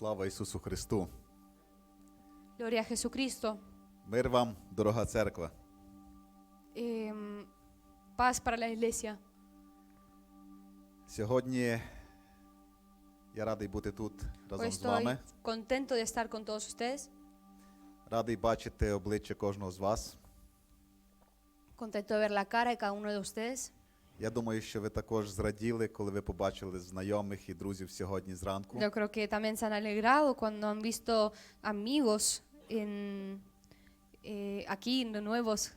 Слава Ісусу Христу! Gloria a Jesucristo. Мир вам, дорога церква. Em, paz para la iglesia. Сьогодні я радий бути тут Hoy разом з estoy вами. contento de estar con todos ustedes. Радий бачити обличчя кожного з вас. Contento de ver la cara de cada uno de ustedes. Я думаю, що ви також зраділи, коли ви побачили знайомих і друзів сьогодні зранку. Yo creo que también se han alegrado cuando han visto amigos en, eh, aquí de nuevos.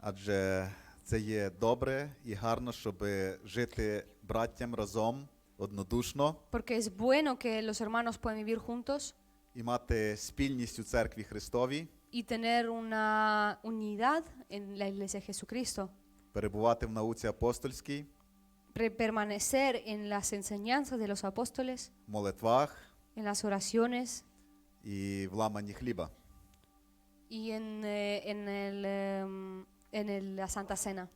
Адже це є добре і гарно, щоб жити браттям разом, однодушно Porque es bueno que los hermanos pueden vivir juntos і мати спільність у церкві Христовій, y tener una unidad en la iglesia de Jesucristo. Перебувати в науці апостольській, permanecer en las enseñanzas de los apóstoles, молитвах en las oraciones і в ламанні хліба. y en, eh, en, el, em, en el- la Santa Cena.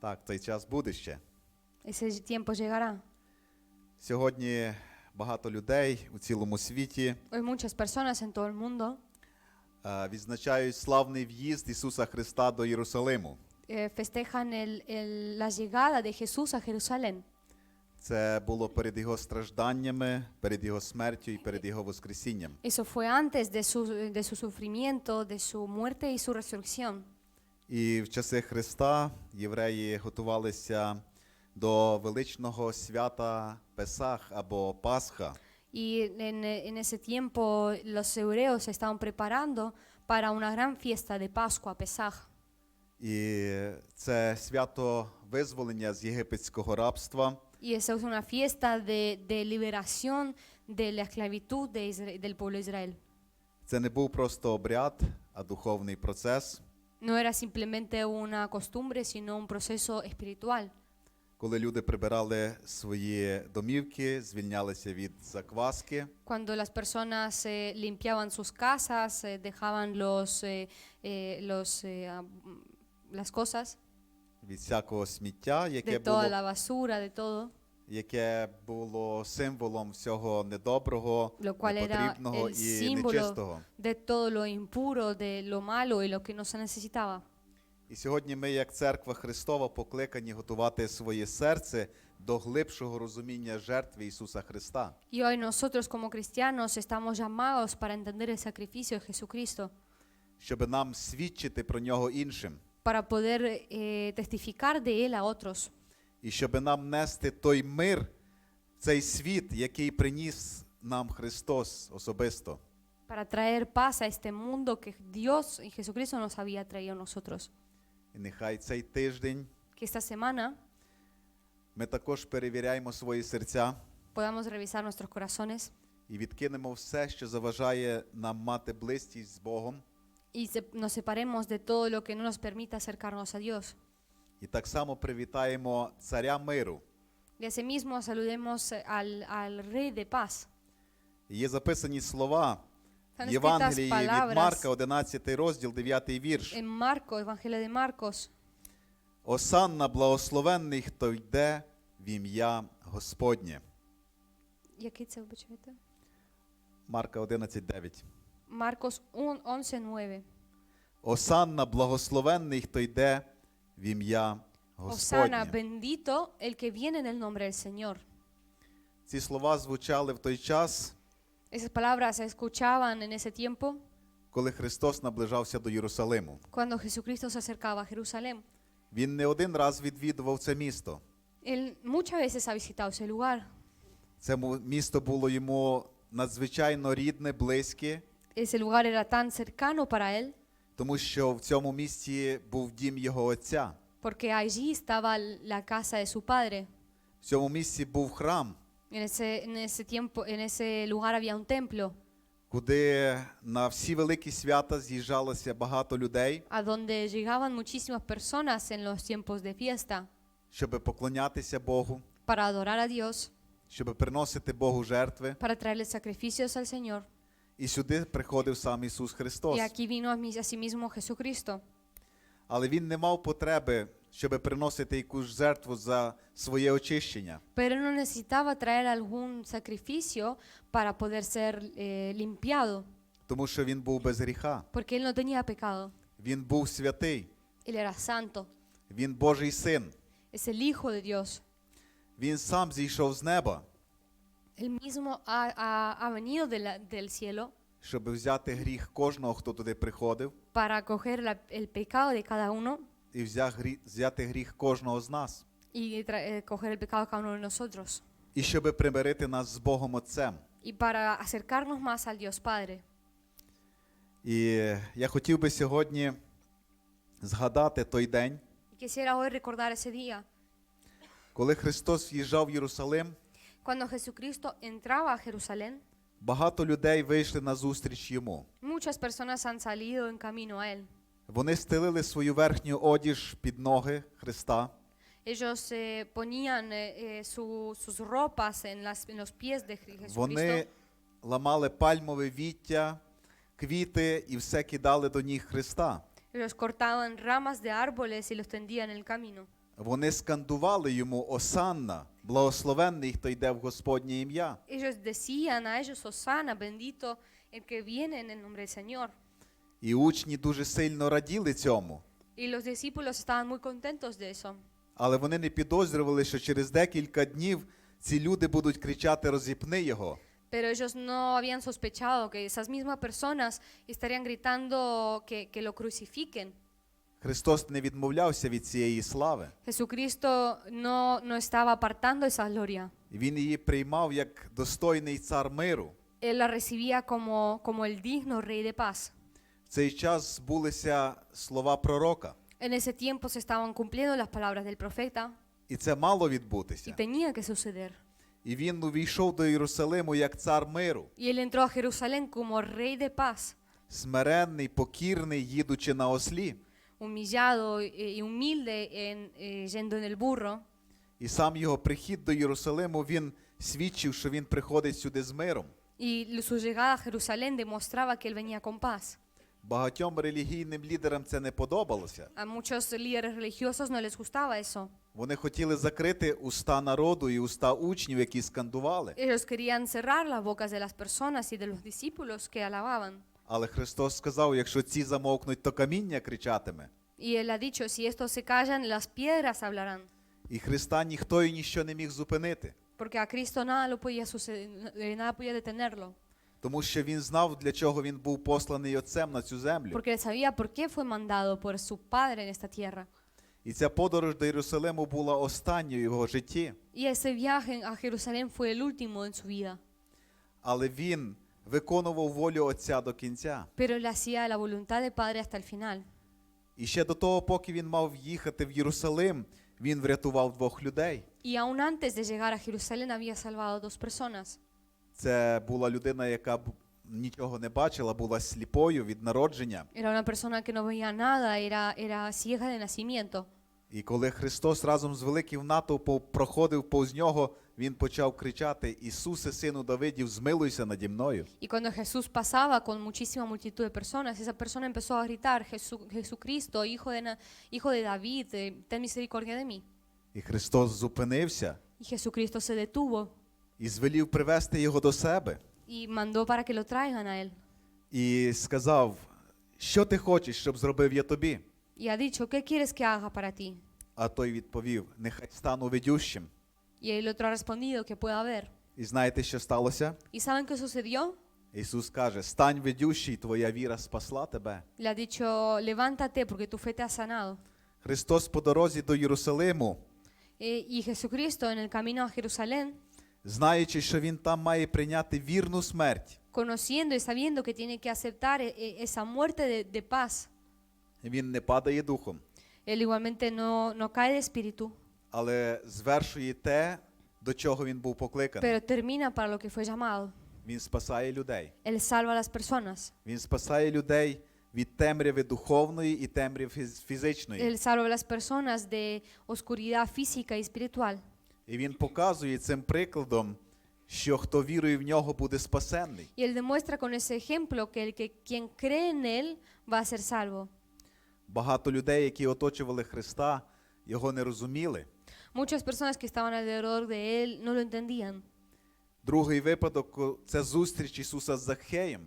Так, цей час буде ще. Ese tiempo llegará. Сьогодні багато людей у цілому світі Hoy muchas personas en todo el mundo е, відзначають славний в'їзд Ісуса Христа до Єрусалиму. eh, festejan el- el- la llegada de Jesús a Jerusalén. Це було перед його стражданнями, перед його смертю і перед його воскресінням. Eso fue antes de su, de su sufrimiento, de su muerte y su resurrección. І в часи Христа євреї готувалися до величного свята Песах або Пасха. Y en, en ese tiempo los hebreos se estaban preparando para una gran fiesta de Pascua, Pesaj. І це свято визволення з єгипетського рабства. Y esa es una fiesta de, de liberación de la esclavitud de Isra- del pueblo de Israel. Це не був просто обряд, а духовний процес, No era simplemente una costumbre, sino un proceso espiritual. коли люди прибирали свої домівки, звільнялися від закваски, Cuando las personas eh, limpiaban sus casas, eh, dejaban los, eh, eh, los, eh, ah, mm, las cosas, від всякого сміття, яке de toda la було, basura, de todo, яке було символом всього недоброго, Lo cual era непотрібного el і símbolo нечистого. de todo lo impuro, de lo malo y lo que no se necesitaba. І сьогодні ми, як церква Христова, покликані готувати своє серце до глибшого розуміння жертви Ісуса Христа, Y hoy nosotros como cristianos estamos llamados para entender el sacrificio de Jesucristo, щоб нам свідчити про нього іншим, para poder eh, testificar de Él a otros, і щоб нам нести той мир цей світ, який приніс нам Христос особисто. para traer paz a este mundo que Dios y Jesucristo nos había traído a nosotros. І нехай цей тиждень Que esta semana ми також перевіряємо свої серця podamos revisar nuestros corazones і відкинемо все, що заважає нам мати близькість з Богом. Se- nos separemos de todo lo que no nos permita acercarnos a Dios. І так само привітаємо царя миру. Y asimismo saludemos eh, al, al Rey de paz. І Є записані слова Євангелії від Марка, 11 розділ, 9 вірш. en Marcos, Evangelio de Marcos. Осанна благословенний, хто йде в ім'я Господнє. Який це вибачаєте? Марка 11, 9. Marcos 11:9. Осанна благословенний, хто йде в ім'я Osana, Господнє. bendito el que viene en el nombre del Señor. Ці слова звучали в той час, Esas palabras se escuchaban en ese tiempo коли Христос наближався до Єрусалиму. cuando Jesucristo se acercaba a Jerusalén. Він не один раз відвідував це місто. Él muchas veces ha visitado ese lugar. Це му- місто було йому надзвичайно рідне, близьке, Ese lugar era tan cercano para él тому що в цьому місті був дім його отця. porque allí estaba la casa de su padre. В цьому місці був храм, En ese, en ese tiempo, en ese lugar había un templo куди на всі великі свята з'їжджалося багато людей, a donde llegaban muchísimas personas en los tiempos de fiesta щоб поклонятися Богу, para adorar a Dios, щоб приносити Богу жертви. para traerle sacrificios al Señor. І сюди приходив сам Ісус Христос. Y aquí vino a mí- asimismo Jesucristo. Але він не мав потреби щоб приносити якусь жертву за своє очищення. Pero no necesitaba traer algún sacrificio para poder ser eh, limpiado, Тому що він був без гріха. porque él no tenía pecado. Він був святий. Él era santo, Він Божий син. es el Hijo de Dios. Він сам зійшов з неба, Él mismo ha, ha- ha venido de la- del cielo щоб взяти гріх кожного, хто туди приходив, para coger la- el pecado de cada uno і взяв грі- взяти гріх кожного з нас, y tra- eh, coger el pecado de cada uno de nosotros. і щоб примирити нас з Богом Отцем. Y para acercarnos más al Dios Padre. І я хотів би сьогодні згадати той день, Y quisiera hoy recordar ese día, коли Христос в'їжджав в Єрусалим, cuando Jesucristo entraba a Jerusalén. багато людей вийшли на зустріч йому. Muchas personas han salido en camino a Él. Вони стелили свою верхню одіж під ноги Христа, Ellos eh, ponían eh, eh, su- sus ropas en, las- en los pies de Je- вони Jesucristo. ламали пальмове віття, квіти і все кидали до ніг Христа. Ellos cortaban ramas de árboles y los tendían en el camino. Вони скандували йому Осанна, благословенний, хто йде в Господнє ім'я. Ellos decían a ellos, Osana, bendito el que viene en el nombre del Señor. І учні дуже сильно раділи цьому. Y los discípulos estaban muy contentos de eso. Але вони не підозрювали, що через декілька днів ці люди будуть кричати Розіпни його. Pero ellos no habían sospechado que esas mismas personas estarían gritando que, que lo crucifiquen. Христос не відмовлявся від цієї слави. Jesucristo no, no estaba apartando esa gloria. Він її приймав як достойний цар миру. Él la recibía como, como el digno rey de paz. В цей час збулися слова пророка, En ese tiempo se estaban cumpliendo las palabras del profeta і це мало y відбутися. tenía que suceder. І він увійшов до Єрусалиму як цар миру, Y él entró a Jerusalén como rey de paz, смиренний, покірний, їдучи на ослі. Humillado y y humilde en, eh, yendo en el burro. І сам його прихід до Єрусалиму він свідчив, що він приходить сюди з миром. Y su llegada a Jerusalén demostraba que él venía con paz. Багатьом релігійним лідерам це не подобалося. A muchos líderes religiosos no les gustaba eso. Вони хотіли закрити уста народу і уста учнів, які скандували. Ellos querían cerrar las bocas de las personas y de los discípulos que alababan. Але Христос сказав: якщо ці замовкнуть, то каміння кричатиме. Y él ha dicho, si estos se callan, las piedras hablarán. І Христа ніхто і ніщо не міг зупинити, Porque a Cristo nada, lo podía suceder, eh, nada podía detenerlo. тому що він знав, для чого він був посланий Отцем на цю землю. Porque él sabía por qué fue mandado por su Padre en esta tierra. І ця подорож до Єрусалиму була останньою в його житті. Y ese viaje a Jerusalén fue el último en su vida. Але він виконував волю Отця до кінця. Pero él hacía la voluntad del Padre hasta el final. І ще до того, поки він мав їхати в Єрусалим, він врятував двох людей. Y aún antes de llegar a Jerusalén había salvado dos personas. Це була людина, яка б- нічого не бачила, була сліпою від народження. Era una persona que no veía nada, era, era ciega de nacimiento. І коли Христос разом з великим натовпом проходив повз нього, він почав кричати: Ісусе, сину Давидів, змилуйся наді мною. Y cuando Jesús pasaba con muchísima multitud de personas, esa persona empezó a gritar, "Jesu- Jesucristo, hijo de, Na- hijo de David, eh, ten misericordia de mí. І Христос зупинився Y Jesucristo se detuvo і звелів привести його до себе. y mandó para que lo traigan a él. І сказав: Що ти хочеш, щоб зробив я тобі? Y ha dicho, ¿qué quieres que haga para ti? А той відповів: Нехай стану ведющим. Y el otro ha respondido, que pueda ver. І знаєте, що сталося? ¿Y saben qué sucedió? Ісус каже: Стань ведющий, твоя віра спасла тебе. Le ha dicho, levántate porque tu fe te ha sanado. Христос по дорозі до Єрусалиму, Eh, y Jesucristo en el camino a Jerusalén, знаючи, що він там має прийняти вірну смерть, conociendo y sabiendo que tiene que aceptar eh, eh, esa muerte de, de paz, він не падає духом, él igualmente no, no cae de espíritu, але звершує те, до чого він був покликаний. pero termina para lo que fue llamado. Він спасає людей. Él salva a las personas. Він спасає людей від темряви духовної і темряви фіз- фізичної. Él salva a las personas de oscuridad física y espiritual. І він показує цим прикладом, що хто вірує в нього, буде спасенний. Y él demuestra con ese ejemplo que el que quien cree en él va a ser salvo. Багато людей, які оточували Христа, його не розуміли. Muchas personas que estaban alrededor de él no lo entendían. Другий випадок це зустріч Ісуса з Захеєм,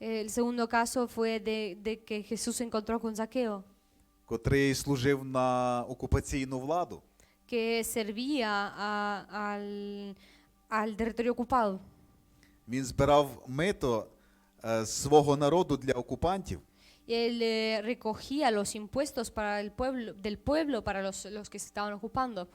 El segundo caso fue de, de que Jesús se encontró con Zaqueo, котрий служив на окупаційну владу. que servía a- al, al territorio ocupado. Він збирав мито е, з свого народу для окупантів. Él eh, recogía los impuestos para el pueblo, del pueblo para los, los que se estaban ocupando.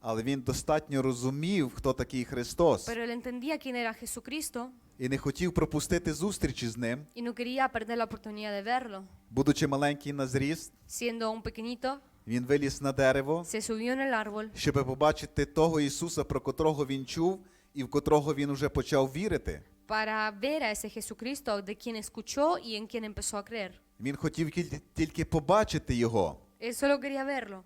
Але він достатньо розумів, хто такий Христос, Pero él entendía quién era Jesucristo і не хотів пропустити зустрічі з ним, y no quería perder la oportunidad de verlo. будучи маленький на зріст, Siendo un pequeñito, він виліз на дерево, se subió en el árbol щоб побачити того Ісуса, про котрого він чув, і в котрого він уже почав вірити. para ver a ese Jesucristo de quien escuchó y en quien empezó a creer. Він хотів тільки побачити його, Él solo quería verlo,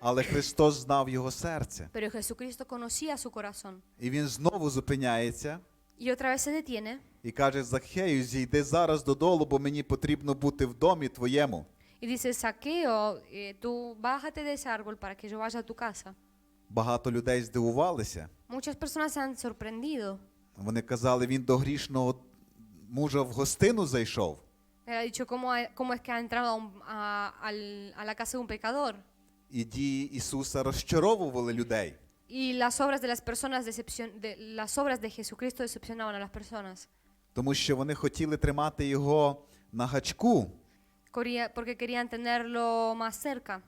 але Христос знав його серце. pero Jesucristo conocía su corazón. І він знову зупиняється Y otra vez se detiene і каже: Захею, зійди зараз додолу, бо мені потрібно бути в домі твоєму. y dice, Saqueo, eh, tú bájate de ese árbol para que yo vaya a tu casa. Багато людей здивувалися. Muchas personas se han sorprendido. Вони казали, він до грішного мужа в гостину зайшов. Él ha dicho, ¿cómo, ha- cómo es que ha entrado a, un- a- al- a la casa de un pecador? І дії Ісуса розчаровували людей. Y las obras de las personas decepcion- de, las obras de Jesucristo decepcionaban a las personas. Тому що вони хотіли тримати його на гачку. Coría- Porque querían tenerlo más cerca.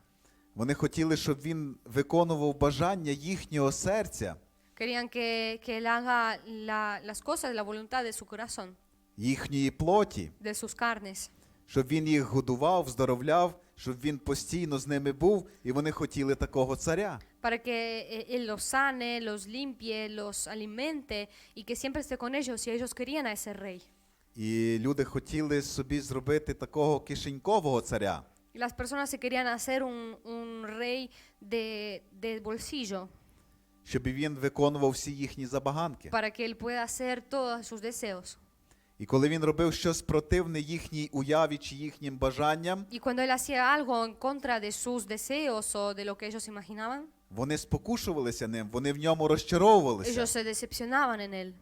Вони хотіли, щоб він виконував бажання їхнього серця, Querían que, que él haga la- las cosas, la voluntad de su corazón, їхньої плоті, de sus carnes. щоб він їх годував, здоровляв, щоб він постійно з ними був, і вони хотіли такого царя. Para que eh, él los sane, los limpie, los alimente y que siempre esté con ellos. Y ellos querían a ese rey. І люди хотіли собі зробити такого кишенькового царя. Y las personas se querían hacer un, un rey de, de bolsillo щоб він виконував всі їхні забаганки. para que él pueda hacer todos sus deseos. І коли він робив щось противне їхній уяві чи їхнім бажанням, Y cuando él hacía algo en contra de sus deseos o de lo que ellos imaginaban, вони спокушувалися ним, вони в ньому розчаровувалися. ellos se decepcionaban en él.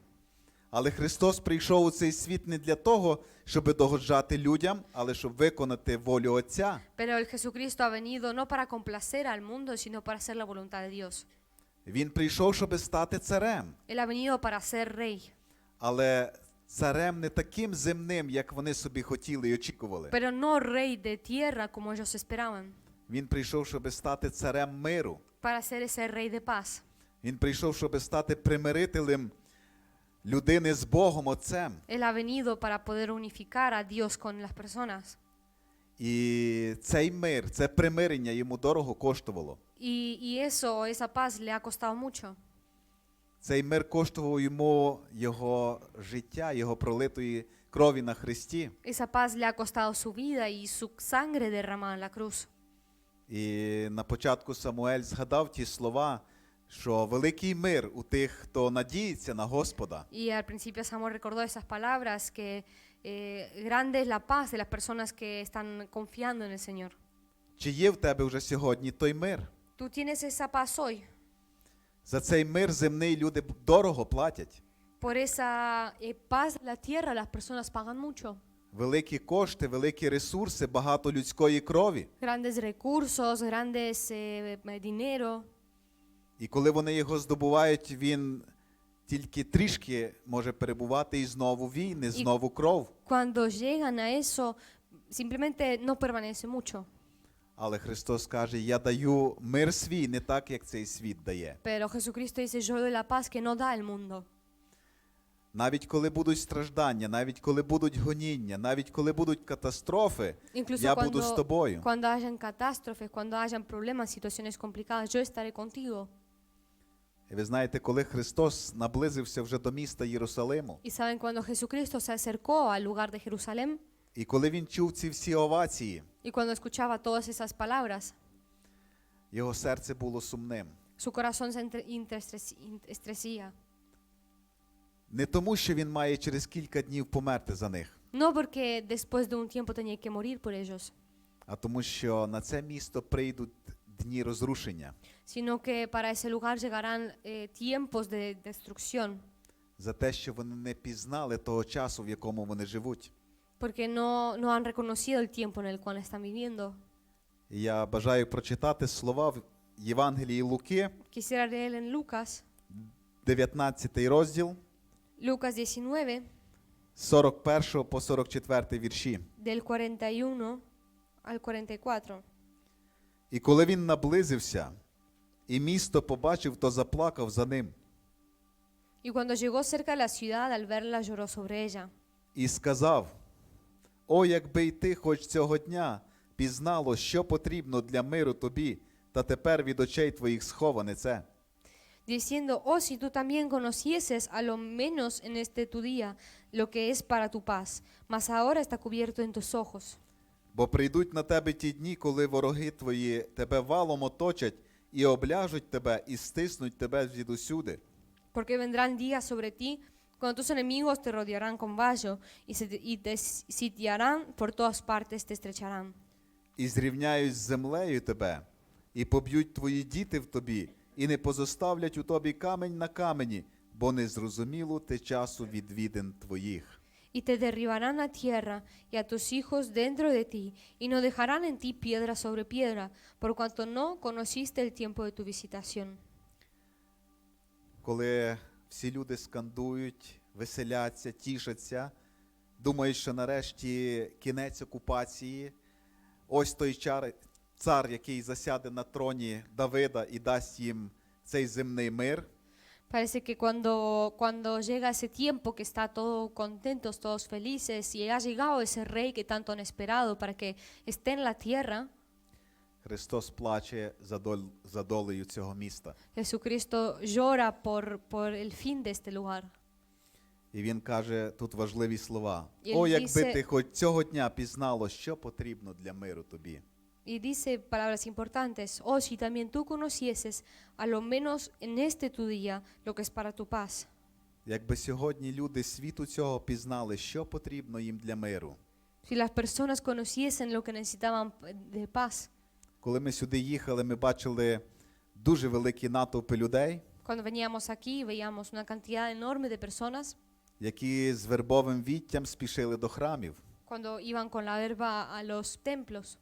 Але Христос прийшов у цей світ не для того, щоб догоджати людям, але щоб виконати волю Отця. Pero el Jesucristo ha venido no para complacer al mundo, sino para hacer la voluntad de Dios. Він прийшов, щоб стати царем, Él ha venido para ser rey, але царем не таким земним, як вони собі хотіли і очікували. pero no rey de tierra como ellos esperaban, Він прийшов, щоб стати царем миру. para ser ese rey de paz. Він прийшов, щоб стати примирителем людини з Богом Отцем. Él ha venido para poder unificar a Dios con las personas. І цей мир, це примирення йому дорого коштувало. Y, y eso, esa paz le ha costado mucho. Цей мир коштував йому його життя, його пролитої крові на Христі. Esa paz le ha costado su vida y su sangre derramada en la cruz. І на початку Самуель згадав ті слова, що великий мир у тих, хто надіється на Господа. Y al principio Samuel recordó esas palabras que eh, grande es la paz de las personas que están confiando en el Señor. Чи є в тебе вже сьогодні той мир? Tú tienes esa paz hoy. За цей мир земний люди дорого платять. Por esa eh, paz de la tierra las personas pagan mucho. Великі кошти, великі ресурси, багато людської крові. Grandes recursos, grandes eh, eh, dinero. І коли вони його здобувають, він тільки трішки може перебувати і знову війни, знову кров. Cuando llegan a eso, simplemente no permanece mucho. Але Христос каже: Я даю мир свій не так, як цей світ дає. Pero Jesucristo dice, yo doy la paz que no da el mundo. Навіть коли будуть страждання, навіть коли будуть гоніння, навіть коли будуть катастрофи, Incluso я буду з тобою. cuando hayan catástrofes, cuando hayan problemas, situaciones complicadas, yo estaré contigo. І ви знаєте, коли Христос наблизився вже до міста Єрусалиму, Y saben, cuando Jesucristo se acercó al lugar de Jerusalén і коли він чув ці всі овації, y cuando escuchaba todas esas palabras, його серце було сумним. su corazón se entre- interestres- estrecía. Не тому, що він має через кілька днів померти за них, No porque después de un tiempo tenía que morir por ellos, а тому, що на це місто прийдуть дні розрушення, sino que para ese lugar llegarán eh, tiempos de destrucción, за те, що вони не пізнали того часу, в якому вони живуть. Porque no, no han reconocido el tiempo en el cual están viviendo. Я бажаю прочитати слова в Євангелії Луки, Quisiera leer en Lucas, 19 розділ, Lucas 19, 41 по 44 вірші. del 41 al 44. І коли він наблизився, і місто побачив, то заплакав за ним, Y cuando llegó cerca de la ciudad, al verla lloró sobre ella. і сказав: О, якби й ти хоч цього дня пізнало, що потрібно для миру тобі, та тепер від очей твоїх сховане це. diciendo, oh, si tú también conocieses a lo menos en este tu día lo que es para tu paz, mas ahora está cubierto en tus ojos. Бо прийдуть на тебе ті дні, коли вороги твої тебе валом оточать і обляжуть тебе, і стиснуть тебе звідусюди. Porque vendrán días sobre ti cuando tus enemigos te rodearán con vallo y, se y te sitiarán por todas partes, te estrecharán. І зрівняють з землею тебе, і поб'ють твої діти в тобі, і не позоставлять у тобі камень на камені, бо не зрозуміло те часу відвідин твоїх. Y te derribarán a tierra y a tus hijos dentro de ti, y no dejarán en ti piedra sobre piedra, por cuanto no conociste el tiempo de tu visitación. Коли всі люди скандують, веселяться, тішаться, думають, що нарешті кінець окупації, ось той чар, цар, який засяде на троні Давида і дасть їм цей земний мир. Parece que cuando, cuando llega ese tiempo que está todos contentos, todos felices, y ha llegado ese rey que tanto han esperado para que esté en la tierra, Христос плаче за, доль, за долею цього міста. Jesucristo llora por, por el fin de este lugar. І він каже тут важливі слова: О, якби ти хоч цього дня пізнало, що потрібно для миру тобі. Y dice palabras importantes, oh, si también tú conocieses, a lo menos en este tu día, lo que es para tu paz. Якби сьогодні люди світу цього пізнали, що потрібно їм для миру. Si las personas conociesen lo que necesitaban de paz. Коли ми сюди їхали, ми бачили дуже великі натовпи людей, Cuando veníamos aquí veíamos una cantidad enorme de personas які з вербовим віттям спішили до храмів. cuando iban con la verba a los templos.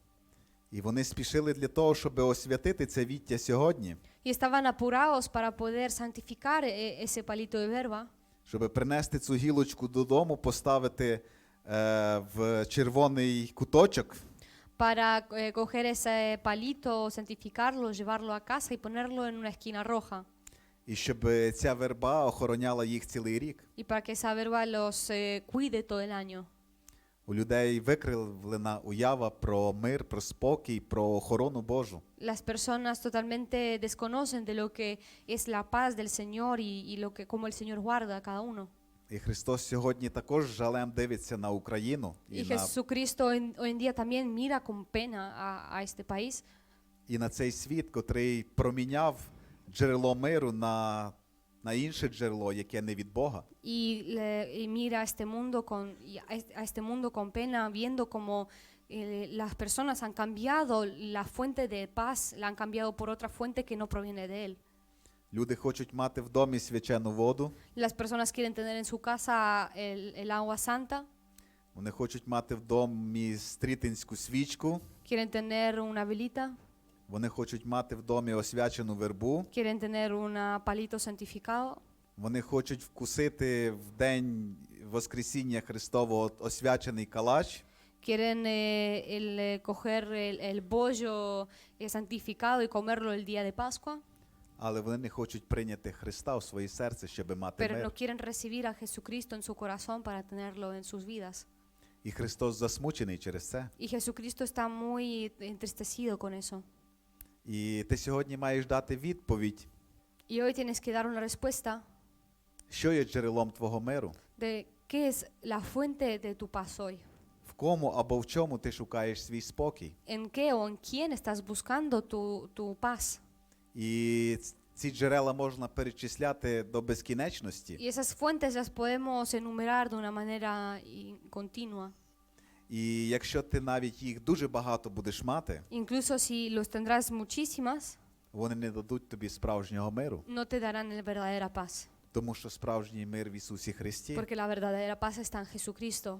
І вони спішили для того, щоб освятити це віття сьогодні, Y estaban apurados para poder santificar eh, ese palito de verba, щоб принести цю гілочку додому, поставити е, в червоний куточок para eh, coger ese palito, santificarlo, llevarlo a casa y ponerlo en una esquina roja. і щоб ця верба охороняла їх цілий рік. Y para que esa verba los eh, cuide todo el año. У людей викривлена уява про мир, про спокій, про охорону Божу. Las personas totalmente desconocen de lo que es la paz del Señor y, y lo que, cómo el Señor guarda a cada uno. І Христос сьогодні також жалем дивиться на Україну і, Y на, Jesucristo en- hoy en día también mira con pena a, a este país і на цей світ, котрий проміняв джерело миру на, на інше джерело, яке не від Бога. le- mira este mundo con a este- a este mundo con pena viendo como eh, las personas han cambiado la fuente de paz la han cambiado por otra fuente que no proviene de él Люди хочуть мати в домі свячену воду, las personas quieren tener en su casa el, el agua santa вони хочуть мати в домі стрітинську свічку, quieren tener una velita вони хочуть мати в домі освячену вербу, quieren tener un palito santificado вони хочуть вкусити в день Воскресіння Христового освячений калач. quieren eh, el, eh, coger el, el bollo eh, santificado y comerlo el día de Pascua Але вони не хочуть прийняти Христа у своє серце, щоб мати pero мир. no quieren recibir a Jesucristo en su corazón para tenerlo en sus vidas. І Христос засмучений через це. Y Jesucristo está muy entristecido con eso. І ти сьогодні маєш дати відповідь, Y hoy tienes que dar una respuesta що є джерелом твого миру, de qué es la fuente de tu paz hoy. в кому або в чому ти шукаєш свій спокій. ¿En qué o en quién estás buscando tu, tu paz? І ці джерела можна перечисляти до безкінечності. Y esas fuentes las podemos enumerar de una manera continua. І якщо ти навіть їх дуже багато будеш мати, Incluso si los tendrás muchísimas, вони не дадуть тобі справжнього миру, no te darán la verdadera paz. тому що справжній мир в Ісусі Христі. Porque la verdadera paz está en Jesucristo.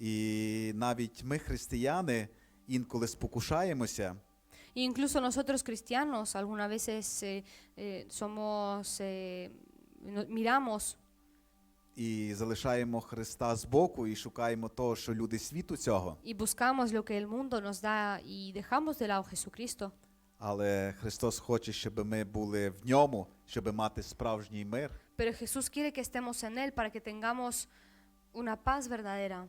І навіть ми, християни, інколи спокушаємося incluso nosotros cristianos algunas veces eh, eh, somos, eh, no- miramos і залишаємо Христа збоку і шукаємо того, що люди світу цього. y buscamos lo que el mundo nos da y dejamos de lado a Jesucristo. Але Христос хоче, щоб ми були в ньому, щоб мати справжній мир. Pero Jesús quiere que estemos en Él para que tengamos una paz verdadera.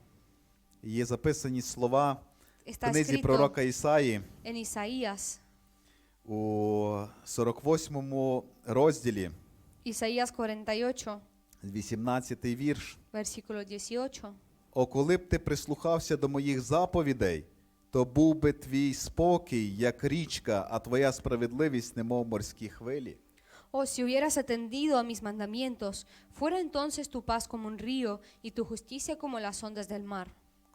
І Є записані слова Está книзі escrito пророка Ісаї en Isaías, у 48 розділі, Isaías 48, 18 вірш. versículo 18. О, коли б ти прислухався до моїх заповідей, то був би твій спокій, як річка, а твоя справедливість, немов морські хвилі. Oh, si hubieras atendido a mis mandamientos, fuera entonces tu paz como un río y tu justicia como las ondas del mar.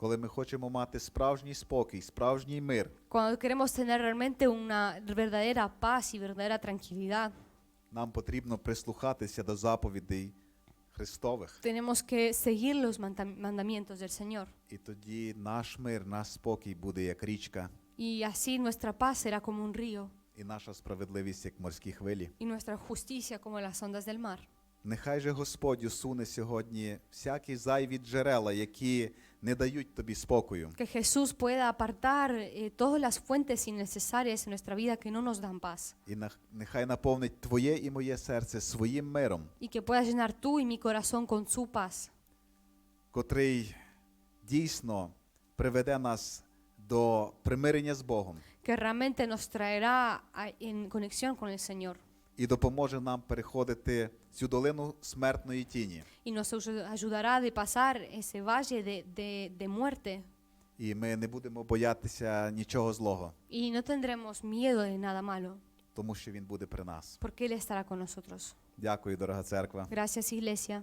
Коли ми хочемо мати справжній спокій, справжній мир, Cuando queremos tener realmente una verdadera paz y verdadera tranquilidad, нам потрібно прислухатися до заповідей Христових. tenemos que seguir los mandamientos del Señor. І тоді наш мир, наш спокій буде як річка, Y así nuestra paz será como un río і наша справедливість як морські хвилі. y nuestra justicia como las ondas del mar. Нехай же Господь усуне сьогодні всякі зайві джерела, які не дають тобі спокою. Que Jesús pueda apartar eh, todas las fuentes innecesarias en nuestra vida que no nos dan paz. І нах- нехай наповнить твоє і моє серце своїм миром, Y que pueda llenar tú y mi corazón con su paz. котрий дійсно приведе нас до примирення з Богом Que realmente nos traerá a- en conexión con el Señor. і допоможе нам переходити цю долину смертної тіні. Y nos ayu- ayudará de pasar ese valle de, de- de muerte. І ми не будемо боятися нічого злого, Y no tendremos miedo de nada malo. тому що Він буде при нас. Porque Él estará con nosotros. Дякую, дорога церква. Gracias, Iglesia.